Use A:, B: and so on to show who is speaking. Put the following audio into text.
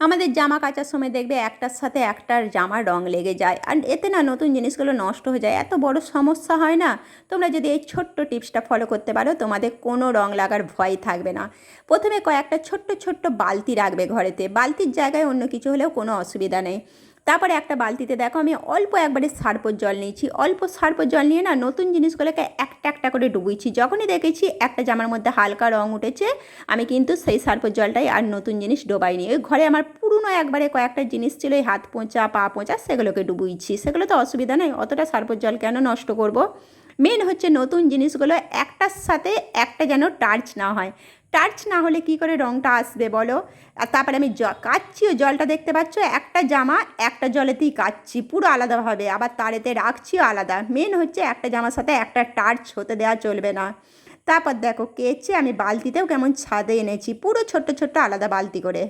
A: আমাদের জামা কাচার সময় দেখবে একটার সাথে একটার জামা রং লেগে যায়। আর এতে না নতুন জিনিসগুলো নষ্ট হয়ে যায়। এত বড় সমস্যা হয় না। তোমরা যদি এই ছোট্ট টিপসটা ফলো করতে পারো, তোমাদের কোনো রং লাগার ভয় থাকবে না। প্রথমে কয়েকটা ছোট্ট ছোট্ট বালতি রাখবে ঘরেতে। বালতির জায়গায় অন্য কিছু হলেও কোনো অসুবিধা নেই। তারপরে একটা বালতিতে দেখো, আমি অল্প একবারে সার্পর জল নিয়েছি। অল্প সার্পর জল নিয়ে না নতুন জিনিসগুলোকে একটা একটা করে ডুবুইছি যখনই দেখেছি একটা জামার মধ্যে হালকা রং উঠেছে, আমি কিন্তু সেই সার্পর জলটাই আর নতুন জিনিস ডোবাইনি। ওই ঘরে আমার পুরনো একবারে কয়েকটা জিনিস ছিল, এই হাত পোঁচা, পা পোঁচা, সেগুলোকে ডুবুইছি সেগুলো তো অসুবিধা নেই, অতটা সার্পর জল কেন নষ্ট করব? মেন হচ্ছে নতুন জিনিসগুলো একটার সাথে একটা যেন টাচ না হয়। টাচ না হলে কি করে রঙটা আসবে বলো? আর তারপরে আমি জ, কাচ্ছি কাচ্ছিও জলটা দেখতে পাচ্ছ? একটা জামা, একটা জলেতেই কাচ্ছি, পুরো আলাদাভাবে। আবার তারেতে রাখছিও আলাদা। মেন হচ্ছে একটা জামার সাথে একটা টাচ হতে দেওয়া চলবে না। তারপর দেখো, কেচে আমি বালতিতেও কেমন ছাদে এনেছি। পুরো ছোট্ট ছোট্ট আলাদা বালতি করে।